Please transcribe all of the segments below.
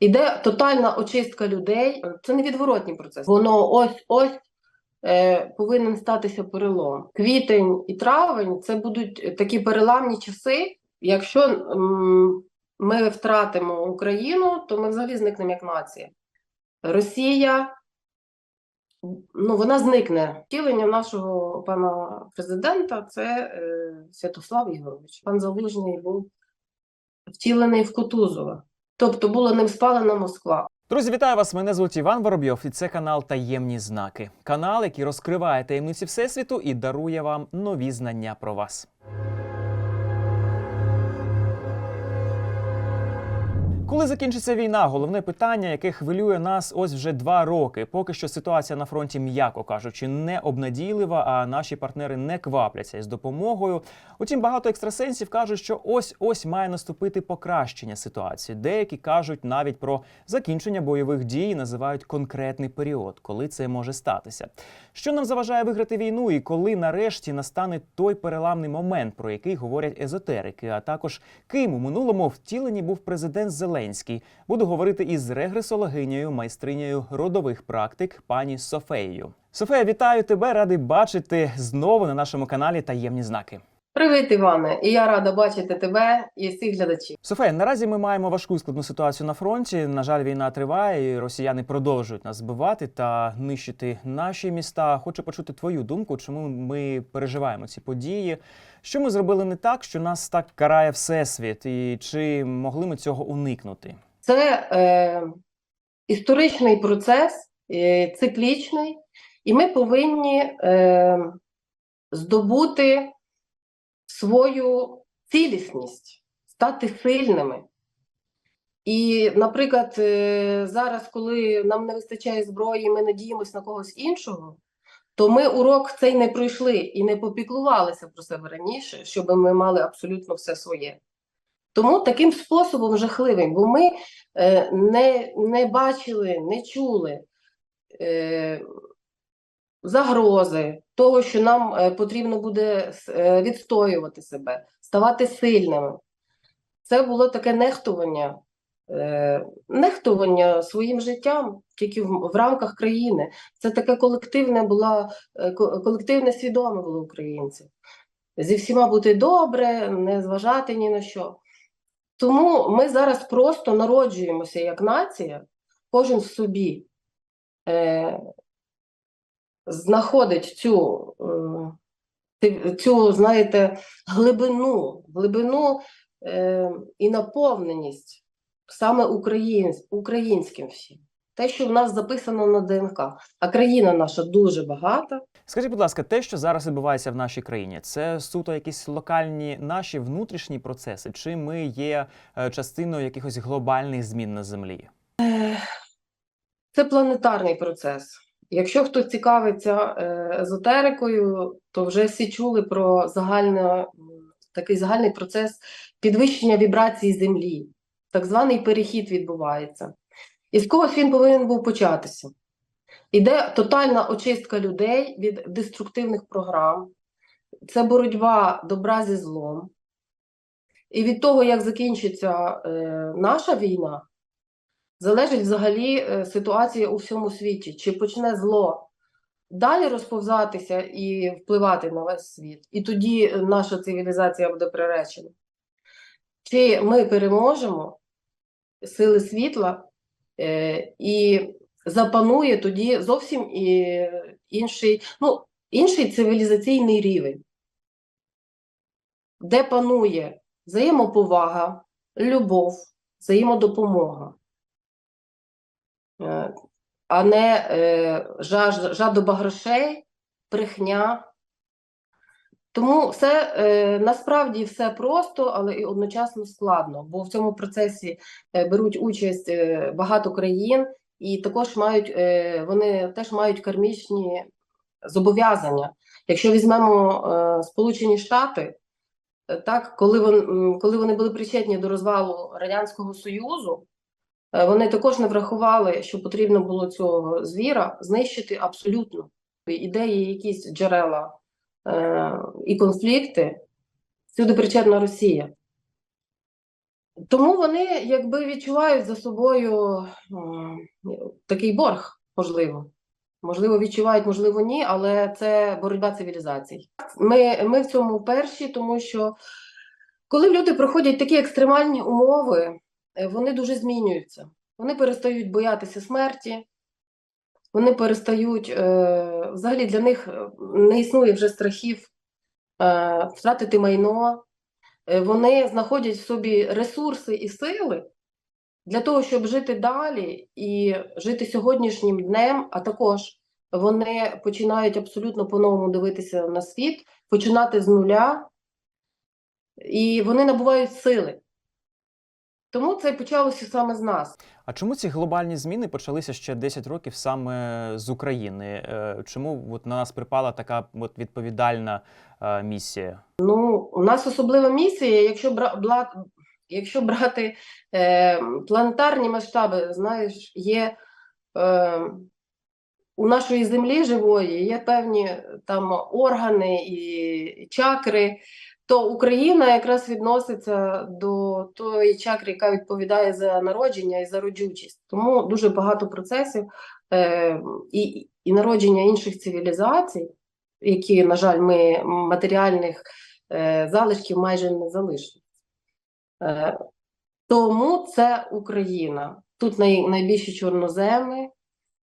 Іде тотальна очистка людей. Це невідворотній процес. Воно ось ось е, повинен статися перелом. Квітень і травень це будуть такі переламні часи. Якщо ми втратимо Україну, то ми взагалі зникнемо як нація. Росія ну, вона зникне. Втілення нашого пана президента це е, Святослав Ігорович. Пан Залужний був втілений в Кутузова. Тобто була ним спалена Москва. Друзі, вітаю вас! Мене звуть Іван Воробйов, і це канал Таємні знаки. Канал, який розкриває таємниці всесвіту і дарує вам нові знання про вас. Коли закінчиться війна, головне питання, яке хвилює нас ось вже два роки. Поки що ситуація на фронті, м'яко кажучи, не обнадійлива, а наші партнери не квапляться із допомогою. Утім, багато екстрасенсів кажуть, що ось ось має наступити покращення ситуації. Деякі кажуть навіть про закінчення бойових дій, називають конкретний період, коли це може статися. Що нам заважає виграти війну, і коли нарешті настане той переламний момент, про який говорять езотерики, а також ким у минулому втіленні був президент Зеленський. Буду говорити із регресологинею, майстринею родових практик, пані Софеєю. Софея, вітаю тебе! Радий бачити знову на нашому каналі Таємні знаки. Привіт, Іване! І я рада бачити тебе і всіх глядачів. Софія, наразі ми маємо важку і складну ситуацію на фронті. На жаль, війна триває, і росіяни продовжують нас збивати та нищити наші міста. Хочу почути твою думку, чому ми переживаємо ці події. Що ми зробили не так, що нас так карає всесвіт, і чи могли ми цього уникнути? Це е, історичний процес, е, циклічний, і ми повинні е, здобути свою цілісність, стати сильними. І, наприклад, е, зараз, коли нам не вистачає зброї, ми надіємося на когось іншого, то ми урок цей не пройшли і не попіклувалися про себе раніше, щоб ми мали абсолютно все своє. Тому таким способом жахливим, бо ми е, не, не бачили, не чули е, загрози того, що нам е, потрібно буде е, відстоювати себе, ставати сильними. Це було таке нехтування, нехтування своїм життям тільки в, в рамках країни. Це таке колективне була, е, колективне свідоме було українців. Зі всіма бути добре, не зважати ні на що. Тому ми зараз просто народжуємося як нація, кожен в собі е, знаходить цю, е, цю, знаєте, глибину, глибину е, і наповненість саме українсь, українським всім. Те, що в нас записано на ДНК. А країна наша дуже багата. Скажіть, будь ласка, те, що зараз відбувається в нашій країні, це суто якісь локальні наші внутрішні процеси, чи ми є е, частиною якихось глобальних змін на землі? Це планетарний процес. Якщо хтось цікавиться е, езотерикою, то вже всі чули про загально, такий загальний процес підвищення вібрацій Землі. Так званий перехід відбувається. І з когось він повинен був початися. Іде тотальна очистка людей від деструктивних програм. Це боротьба добра зі злом. І від того, як закінчиться е, наша війна, залежить взагалі е, ситуація у всьому світі. Чи почне зло далі розповзатися і впливати на весь світ, і тоді наша цивілізація буде приречена. Чи ми переможемо сили світла е, і запанує тоді зовсім і інший, ну, інший цивілізаційний рівень, де панує взаємоповага, любов, взаємодопомога, е, а не е, жадоба грошей, брехня. Тому все е, насправді все просто, але і одночасно складно, бо в цьому процесі е, беруть участь е, багато країн, і також мають е, вони теж мають кармічні зобов'язання. Якщо візьмемо е, Сполучені Штати, е, так, коли вони, коли вони були причетні до розвалу Радянського Союзу, е, вони також не врахували, що потрібно було цього звіра знищити абсолютно. Ідеї, якісь джерела і конфлікти, всюди причетна Росія. Тому вони якби відчувають за собою такий борг, можливо. Можливо, відчувають, можливо, ні, але це боротьба цивілізацій. Ми, ми в цьому перші, тому що коли люди проходять такі екстремальні умови, е, вони дуже змінюються. Вони перестають боятися смерті, вони перестають, е, взагалі для них е, не існує вже страхів е, втратити майно. Вони знаходять в собі ресурси і сили для того, щоб жити далі і жити сьогоднішнім днем, а також вони починають абсолютно по-новому дивитися на світ, починати з нуля, і вони набувають сили. Тому це почалося саме з нас. А чому ці глобальні зміни почалися ще 10 років саме з України? Е, Чому от на нас припала така от відповідальна е, місія? Ну, у нас особлива місія, якщо бра, якщо брати е, планетарні масштаби, знаєш, є е, у нашої землі живої є певні там органи і чакри, то Україна якраз відноситься до тої чакри, яка відповідає за народження і за родючість. Тому дуже багато процесів е, і, і народження інших цивілізацій, які, на жаль, ми матеріальних е, залишків майже не залишили. Е, тому це Україна. Тут най, найбільші чорноземи,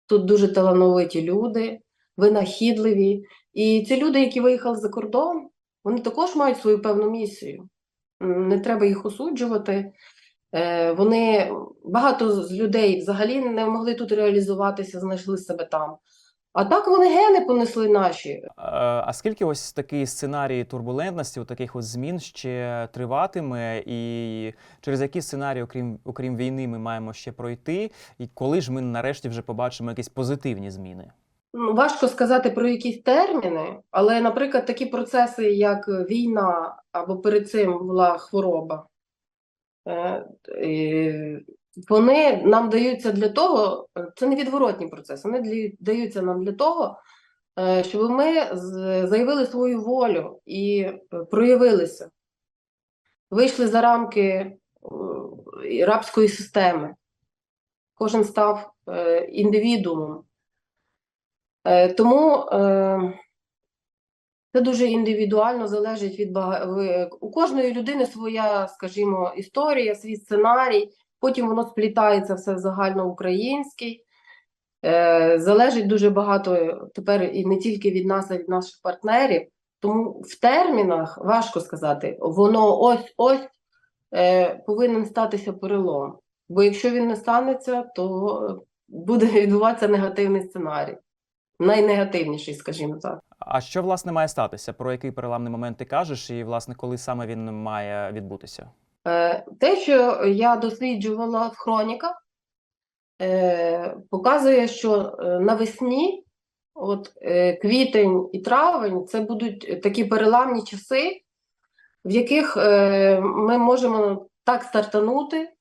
тут дуже талановиті люди, винахідливі. І ці люди, які виїхали за кордон, вони також мають свою певну місію. Не треба їх осуджувати. Е, Вони багато з людей взагалі не могли тут реалізуватися, знайшли себе там. А так вони гени понесли наші. А скільки ось такий сценарій турбулентності, у таких от змін ще триватиме, і через які сценарії, окрім окрім війни, ми маємо ще пройти? І коли ж ми нарешті вже побачимо якісь позитивні зміни? Ну, Важко сказати про якісь терміни, але, наприклад, такі процеси, як війна або перед цим була хвороба, е, вони нам даються для того, це невідворотні процеси, вони даються нам для того, е, щоб ми заявили свою волю і е, проявилися, вийшли за рамки рабської системи. Кожен став індивідуумом. Е, Тому е, це дуже індивідуально залежить від у кожної людини своя, скажімо, історія, свій сценарій. Потім воно сплітається все загальноукраїнський. Е, Залежить дуже багато тепер і не тільки від нас, а й від наших партнерів. Тому в термінах важко сказати, воно ось ось повинен статися перелом. Бо якщо він не станеться, то буде відбуватися негативний сценарій. Найнегативніший, скажімо так. А що власне має статися? Про який переламний момент ти кажеш, і власне коли саме він має відбутися? Е, Те, що я досліджувала в хроніках, е, показує, що е, навесні, от квітень і травень, це будуть такі переламні часи, в яких ми можемо так стартанути,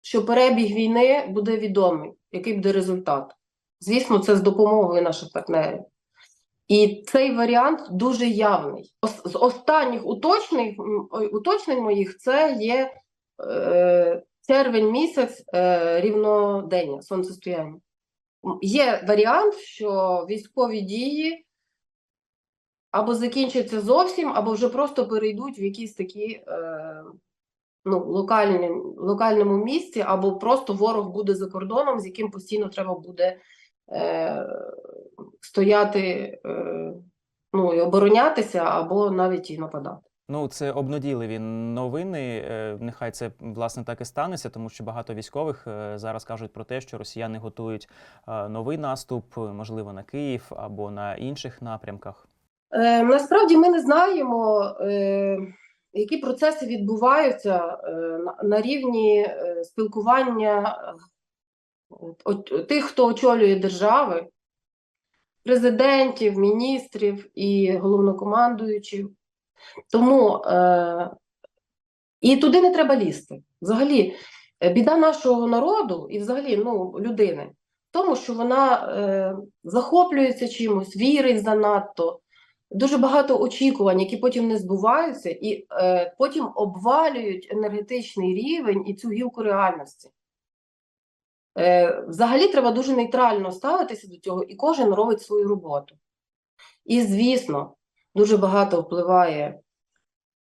що перебіг війни буде відомий, який буде результат. Звісно, це з допомогою наших партнерів. І цей варіант дуже явний. З останніх уточнень, уточнень моїх це є е, червень місяць е, рівнодення, сонцестояння. Є варіант, що військові дії або закінчаться зовсім, або вже просто перейдуть в якісь такі е, ну, локальні, локальному місці, або просто ворог буде за кордоном, з яким постійно треба буде е, стояти, е, ну, і оборонятися, або навіть і нападати. Ну, це обнадійливі новини. Е, Нехай це власне так і станеться, тому що багато військових е, зараз кажуть про те, що росіяни готують е, новий наступ, можливо, на Київ або на інших напрямках. Е, насправді ми не знаємо, е, які процеси відбуваються е, на, на рівні е, спілкування тих, хто очолює держави, президентів, міністрів і головнокомандуючих. Тому е, і туди не треба лізти. Взагалі, е, біда нашого народу і взагалі ну, людини в тому, що вона е, захоплюється чимось, вірить занадто. дуже багато очікувань, які потім не збуваються, і е, потім обвалюють енергетичний рівень і цю гілку реальності. Е, взагалі треба дуже нейтрально ставитися до цього, і кожен робить свою роботу. І, звісно, дуже багато впливає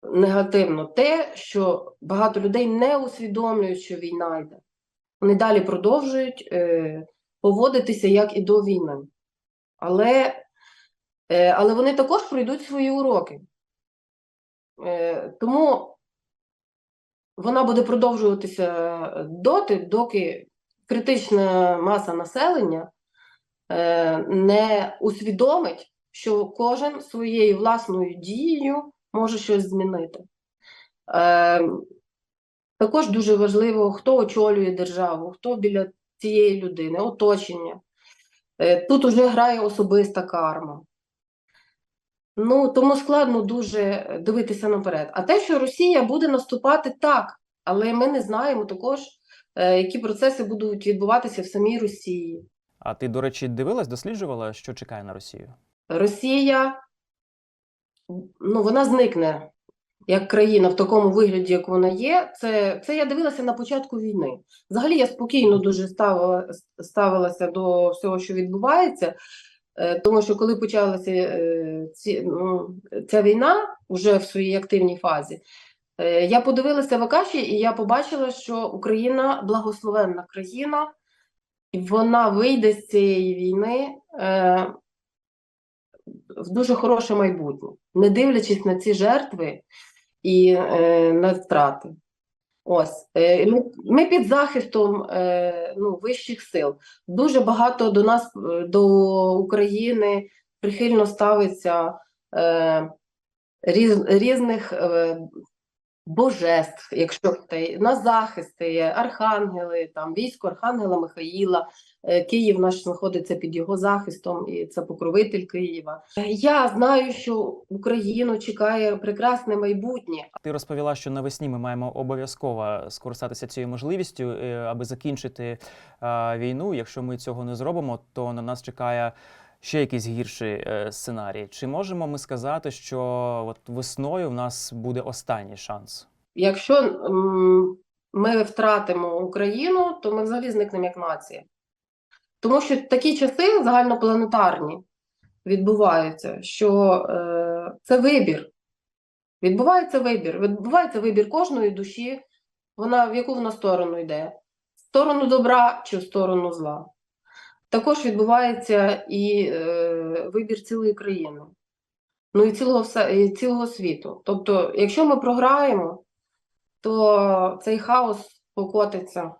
негативно те, що багато людей не усвідомлюють, що війна йде. Вони далі продовжують е, поводитися як і до війни. Але, е, але вони також пройдуть свої уроки. Тому вона буде продовжуватися доти, доки критична маса населення е, не усвідомить, що кожен своєю власною дією може щось змінити. Е, також дуже важливо, хто очолює державу, хто біля цієї людини, оточення. Е, Тут уже грає особиста карма. Ну, тому складно дуже дивитися наперед. А те, що Росія буде наступати так, але ми не знаємо також, які процеси будуть відбуватися в самій Росії. А ти, до речі, дивилась, досліджувала, що чекає на Росію? Росія, ну, вона зникне як країна в такому вигляді, як вона є. Це, це я дивилася на початку війни. Взагалі я спокійно дуже ставила, ставилася до всього, що відбувається, е, тому що коли почалася е, ці, ну, ця війна вже в своїй активній фазі, е, я подивилася в Акаші, і я побачила, що Україна благословенна країна, і вона вийде з цієї війни. Е, в дуже хороше майбутнє, не дивлячись на ці жертви і е, на втрати. Ось е, ми, ми під захистом е, ну, вищих сил. Дуже багато до нас, е, до України прихильно ставиться е, різ, різних е, божеств, якщо на захисти архангели, там військо Архангела Михаїла. Е, Київ наш знаходиться під його захистом, і це покровитель Києва. Я знаю, що Україну чекає прекрасне майбутнє. Ти розповіла, що навесні ми маємо обов'язково скористатися цією можливістю, е, аби закінчити е, війну. Якщо ми цього не зробимо, то на нас чекає ще якийсь гірший е, сценарій. Чи можемо ми сказати, що от весною в нас буде останній шанс? Якщо ми втратимо Україну, то ми взагалі зникнемо як нація. Тому що такі часи загальнопланетарні відбуваються, що е, це вибір. Відбувається вибір. Відбувається вибір кожної душі, вона в яку вона сторону йде: в сторону добра чи в сторону зла. Також відбувається і е, вибір цілої країни, ну і цілого, і цілого світу. Тобто, якщо ми програємо, то цей хаос покотиться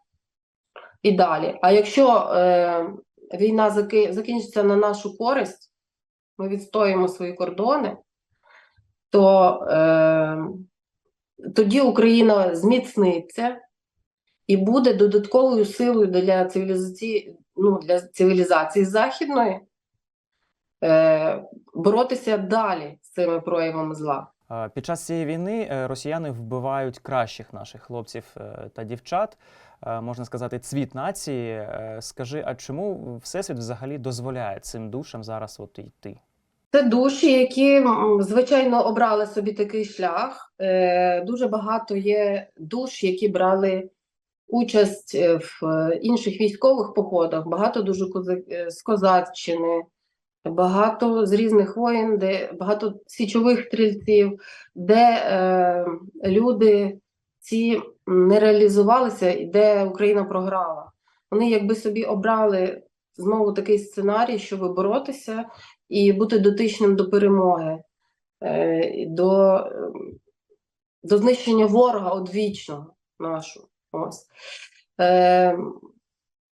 і далі. А якщо е, війна заки, закінчиться на нашу користь, ми відстоїмо свої кордони, то е, тоді Україна зміцниться і буде додатковою силою для цивілізації, ну, для цивілізації західної е, боротися далі з цими проявами зла. Під час цієї війни е, росіяни вбивають кращих наших хлопців е, та дівчат, е, можна сказати, цвіт нації. Скажи, а чому Всесвіт взагалі дозволяє цим душам зараз от йти? Це душі, які, звичайно, обрали собі такий шлях. Дуже багато є душ, які брали участь е, в е, інших військових походах, багато дуже е, з Козаччини, багато з різних воєн, де багато січових стрільців, де е, люди ці не реалізувалися і де Україна програла. Вони якби собі обрали знову такий сценарій, щоб боротися і бути дотичним до перемоги, до, е, до знищення ворога одвічного нашого. Ось. Е,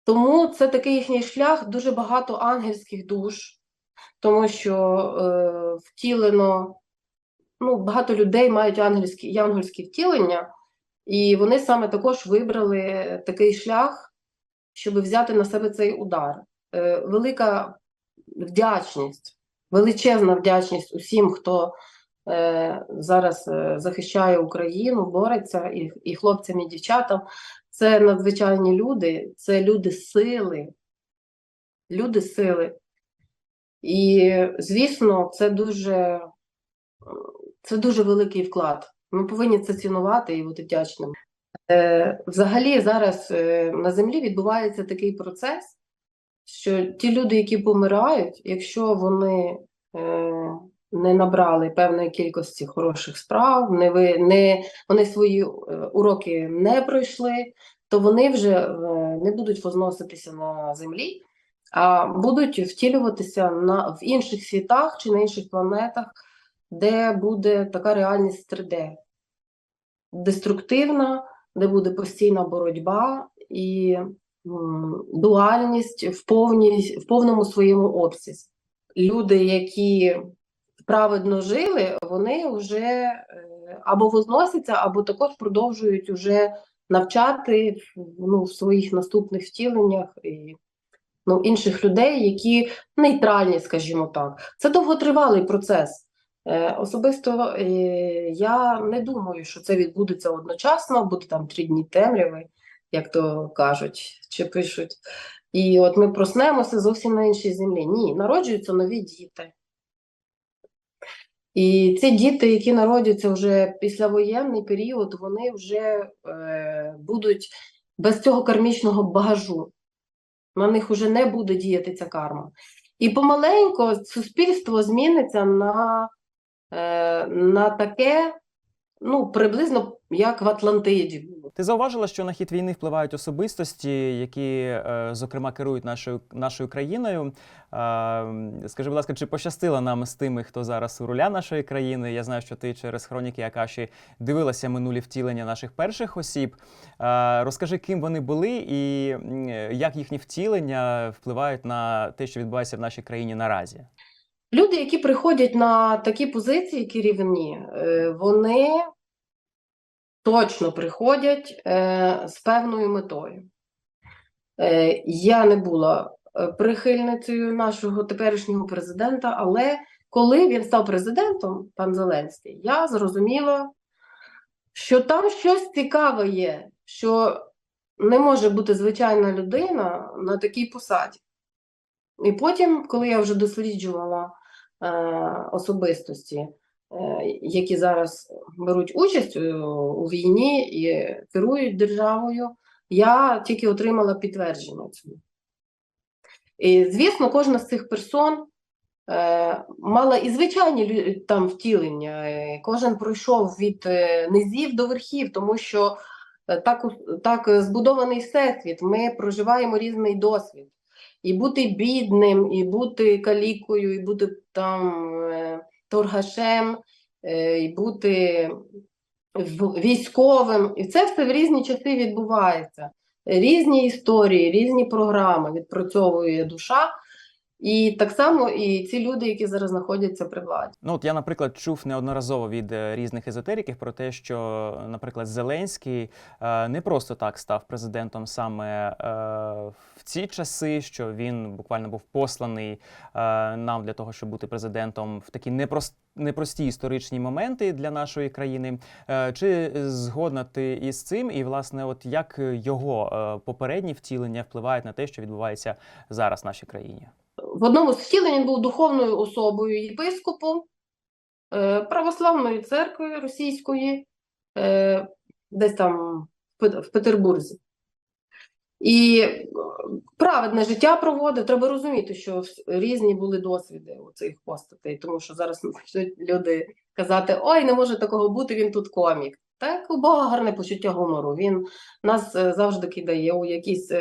тому це такий їхній шлях, дуже багато ангельських душ, тому що е, втілено, ну, багато людей мають ангельські, янгольські втілення, і вони саме також вибрали такий шлях, щоб взяти на себе цей удар. Е, велика вдячність, величезна вдячність усім, хто зараз е, захищає Україну, бореться, і, і хлопцям, і дівчатам. Це надзвичайні люди, це люди сили, люди сили. І, звісно, це дуже, це дуже великий вклад. Ми повинні це цінувати і бути вдячними. Е, Взагалі, зараз е, на землі відбувається такий процес, що ті люди, які помирають, якщо вони е, не набрали певної кількості хороших справ, не ви, не, вони свої е, уроки не пройшли, то вони вже е, не будуть возноситися на землі, а будуть втілюватися на, в інших світах чи на інших планетах, де буде така реальність 3D. Деструктивна, де буде постійна боротьба і дуальність в, повній, в повному своєму обсязі. Люди, які праведно жили, вони вже е, або возносяться, або також продовжують уже навчати ну, в своїх наступних втіленнях і, ну, інших людей, які нейтральні, скажімо так. Це довготривалий процес. Е, Особисто е, я не думаю, що це відбудеться одночасно, буде там три дні темряви, як то кажуть чи пишуть. І от ми проснемося зовсім на іншій землі. Ні, народжуються нові діти. І ці діти, які народяться вже післявоєнний період, вони вже е, будуть без цього кармічного багажу. На них вже не буде діяти ця карма. І помаленько суспільство зміниться на, е, на таке, ну, приблизно як в Атлантиді. Ти зауважила, що на хід війни впливають особистості, які, е, зокрема, керують нашою нашою країною. Е, Скажи, будь ласка, чи пощастило нам з тими, хто зараз у руля нашої країни? Я знаю, що ти через хроніки Акаші дивилася минулі втілення наших перших осіб. Е, Розкажи, ким вони були і як їхні втілення впливають на те, що відбувається в нашій країні наразі. Люди, які приходять на такі позиції керівні, е, вони точно приходять е, з певною метою. Е, Я не була прихильницею нашого теперішнього президента, але коли він став президентом, пан Зеленський, я зрозуміла, що там щось цікаве є, що не може бути звичайна людина на такій посаді. І потім, коли я вже досліджувала особистості, е, які зараз беруть участь у, війні і керують державою, я тільки отримала підтвердження цьому. І, звісно, кожна з цих персон е, мала і звичайні там втілення. Е, Кожен пройшов від е, низів до верхів, тому що е, так, так е, збудований всесвіт, ми проживаємо різний досвід. І бути бідним, і бути калікою, і бути там е, торгашем, е, і бути військовим. І це все в різні часи відбувається. Різні історії, різні програми відпрацьовує душа. І так само і ці люди, які зараз знаходяться при владі. Ну, от я, наприклад, чув неодноразово від е, різних езотериків про те, що, наприклад, Зеленський е, не просто так став президентом саме е, в ці часи, що він буквально був посланий нам для того, щоб бути президентом в такі непрост, непрості історичні моменти для нашої країни. Чи згодна ти із цим? І, власне, от як його попередні втілення впливають на те, що відбувається зараз в нашій країні? В одному з втілень він був духовною особою єпископом е, православної церкви російської, е, десь там в Петербурзі. І е, праведне життя проводив. Треба розуміти, що різні були досвіди у цих постатей, тому що зараз почнуть люди казати: ой, не може такого бути, він тут комік. Так, у Бога гарне почуття гумору. Він нас завжди кидає у якісь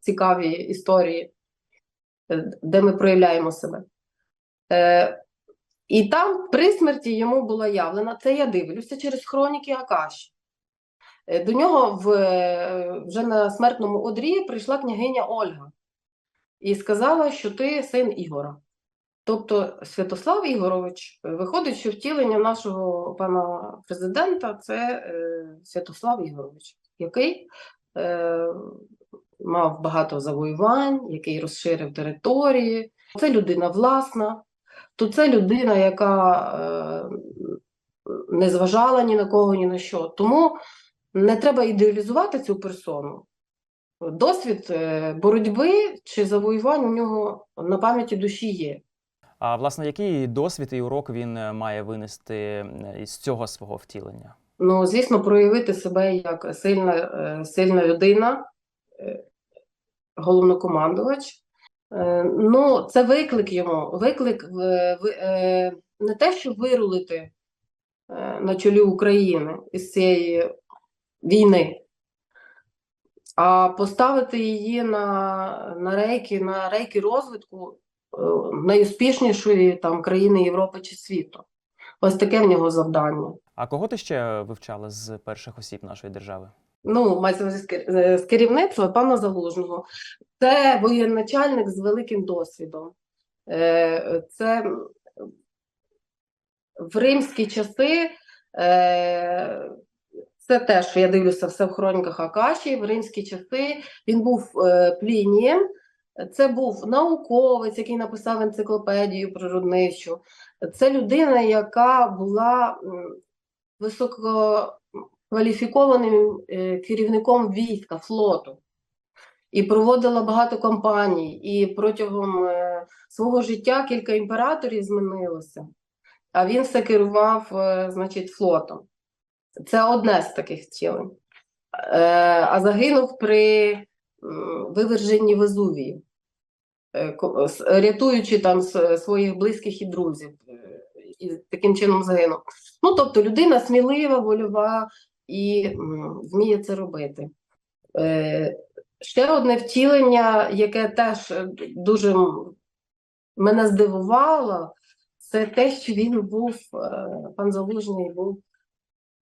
цікаві історії, де ми проявляємо себе. Е, і там при смерті йому була явлена, це я дивлюся через хроніки Акаші. Е, До нього в, е, вже на смертному одрі прийшла княгиня Ольга і сказала, що ти син Ігора. Тобто Святослав Ігорович, е, виходить, що втілення нашого пана президента це е, Святослав Ігорович, який мав багато завоювань, який розширив території. Це людина власна, то це людина, яка е, не зважала ні на кого, ні на що. Тому не треба ідеалізувати цю персону. Досвід е, боротьби чи завоювань у нього на пам'яті душі є. А власне, який досвід і урок він е, має винести із цього свого втілення? Ну, звісно, проявити себе як сильна, сильна людина, головнокомандувач. Е, Ну, це виклик йому. Виклик е, не те, щоб вирулити е, на чолі України із цієї війни, а поставити її на, на рейки, на рейки розвитку найуспішнішої там країни Європи чи світу. Ось таке в нього завдання. А кого ти ще вивчала з перших осіб нашої держави? Ну, мається з кер- з керівництва пана Залужного. Це воєначальник з великим досвідом. Е, Це в римські часи. е, Це теж я дивлюся все в хроніках Акаші. В римські часи він був е, плінієм. Це був науковець, який написав енциклопедію природничу. Це людина, яка була м, висококваліфікованим е, керівником війська, флоту. І проводила багато кампаній, і протягом е, свого життя кілька імператорів змінилося, а він все керував, е, значить, флотом. Це одне з таких втілень. Е, а загинув при виверженні Везувії, рятуючи там своїх близьких і друзів. І таким чином загинув. Ну, тобто людина смілива, вольова і вміє це робити. Е, Ще одне втілення, яке теж е, дуже мене здивувало, це те, що він був, е, пан Залужний був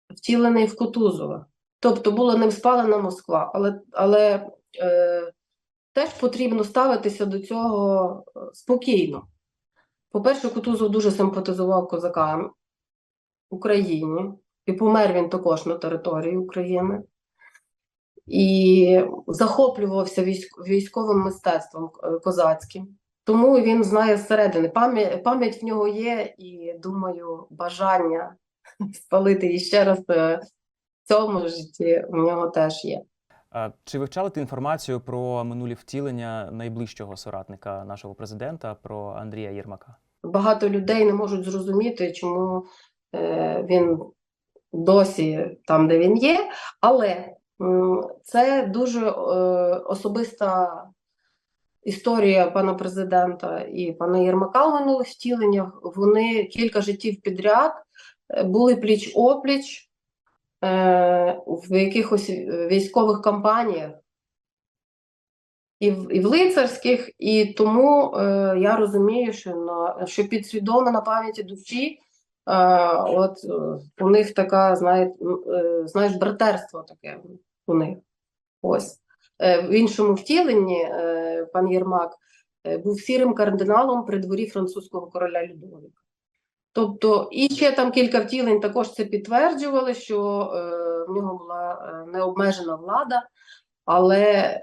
втілений в Кутузова. Тобто була ним спалена Москва, але, але е, теж потрібно ставитися до цього е, спокійно. По-перше, Кутузов дуже симпатизував козакам Україні, і помер він також на території України. І захоплювався військ- військовим мистецтвом е, козацьким. Тому він знає зсередини. Пам'ять, пам'ять в нього є, і думаю, бажання спалити її ще раз е, в цьому житті в нього теж є. А Чи вивчали ти інформацію про минулі втілення найближчого соратника нашого президента про Андрія Єрмака? Багато людей не можуть зрозуміти, чому е, він досі там, де він є, але це дуже е, особиста історія пана президента і пана Єрмака в минулих втіленнях. Вони кілька життів підряд е, були пліч-опліч е, в якихось військових кампаніях. І в, і в лицарських, і тому е, я розумію, що, на, що підсвідомо на пам'яті душі, от е, у них така, знає, е, знаєш, братерство таке у них. Ось. Е, в іншому втіленні е, пан Єрмак був сірим кардиналом при дворі французького короля Людовика. Тобто, і ще там кілька втілень також це підтверджували, що в нього була необмежена влада, але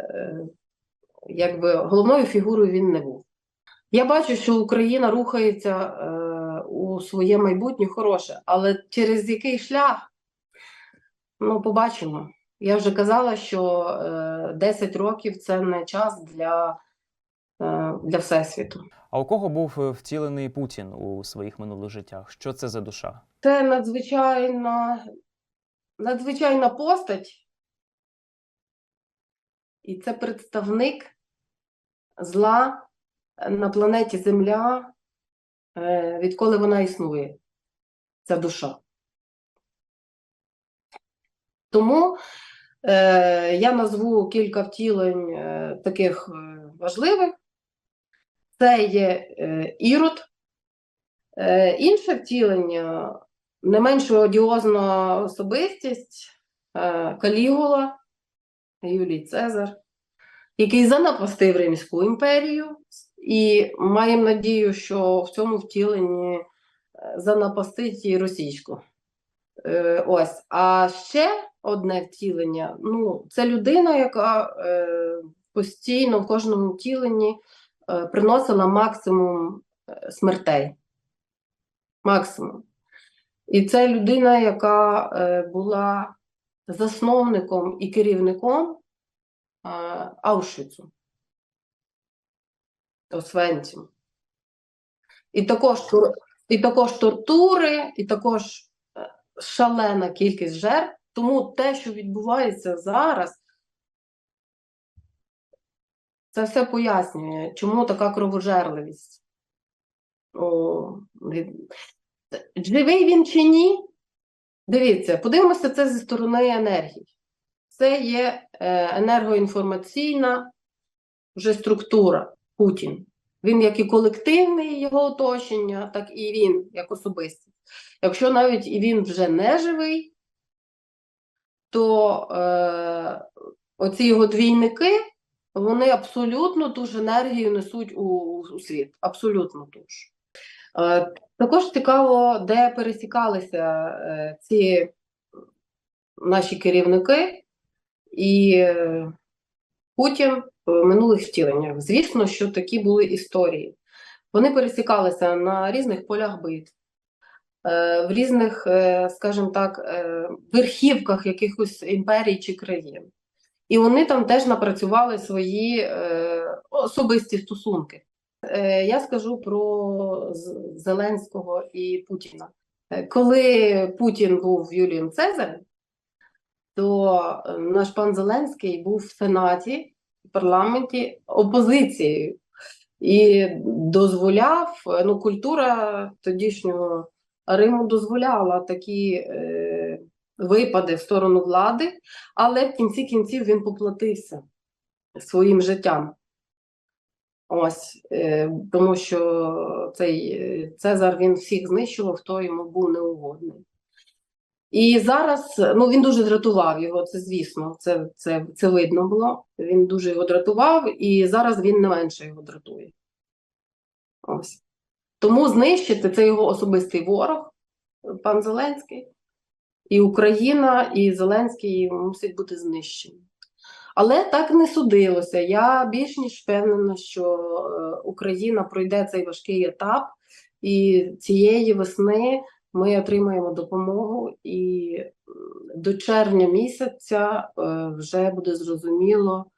якби головною фігурою він не був. Я бачу, що Україна рухається своє майбутнє хороше, але через який шлях? Ну, побачимо. Я вже казала, що е, 10 років це не час для, е, для Всесвіту. А у кого був е, втілений Путін у своїх минулих життях? Що це за душа? Це надзвичайна, надзвичайна постать, і це представник зла на планеті Земля, відколи вона існує, ця душа. Тому е, я назву кілька втілень е, таких е, важливих. Це є е, Ірод. Е, інше втілення не менш одіозна особистість е, Калігула, Юлій Цезар, який занапастив Римську імперію, і маємо надію, що в цьому втіленні е, занапастить і російську. Е, ось. А ще одне втілення ну, це людина, яка е, постійно в кожному втіленні приносила максимум смертей. Максимум. І це людина, яка була засновником і керівником е, Аушвіцу, Освенцім. і також, і також тортури, і також е, шалена кількість жертв. Тому те, що відбувається зараз, це все пояснює, чому така кровожерливість. О, Живий він чи ні? Дивіться, подивимося це зі сторони енергії. Це є е, енергоінформаційна вже структура Путін. Він як і колективний його оточення, так і він як особистість. Якщо навіть і він вже не живий, то е, оці його двійники, вони абсолютно ту ж енергію несуть у, у світ. Абсолютно ту ж. Е, також цікаво, де пересікалися е, ці наші керівники і е, Путін минулих втіленнях. Звісно, що такі були історії. Вони пересікалися на різних полях битв, е, в різних, е, скажімо так, е, верхівках якихось імперій чи країн. І вони там теж напрацювали свої е, особисті стосунки. Е, Я скажу про Зеленського і Путіна. Е, Коли Путін був Юлієм Цезарем, то е, наш пан Зеленський був в Сенаті, парламенті опозицією і дозволяв, ну, культура тодішнього Риму дозволяла такі е, випади в сторону влади, але в кінці кінців він поплатився своїм життям. Ось, е, тому що цей е, Цезар він всіх знищував, хто йому був неугодний. І зараз ну він дуже дратував його, це звісно, це, це, це видно було. Він дуже його дратував, і зараз він не менше його дратує. Ось. Тому знищити це його особистий ворог, пан Зеленський, і Україна, і Зеленський мусить бути знищені. Але так не судилося. Я більш ніж впевнена, що е, Україна пройде цей важкий етап, і цієї весни ми отримаємо допомогу, і до червня місяця е, вже буде зрозуміло,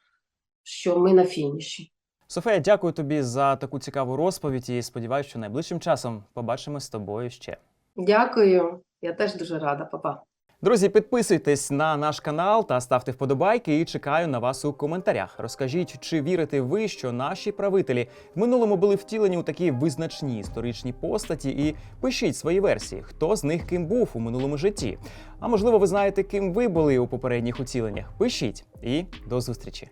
що ми на фініші. Софія, дякую тобі за таку цікаву розповідь і сподіваюся, що найближчим часом побачимо з тобою ще. Дякую, я теж дуже рада, Па-па. Друзі, підписуйтесь на наш канал та ставте вподобайки. І чекаю на вас у коментарях. Розкажіть, чи вірите ви, що наші правителі в минулому були втілені у такі визначні історичні постаті, і пишіть свої версії, хто з них ким був у минулому житті. А можливо, ви знаєте, ким ви були у попередніх уціленнях. Пишіть і до зустрічі.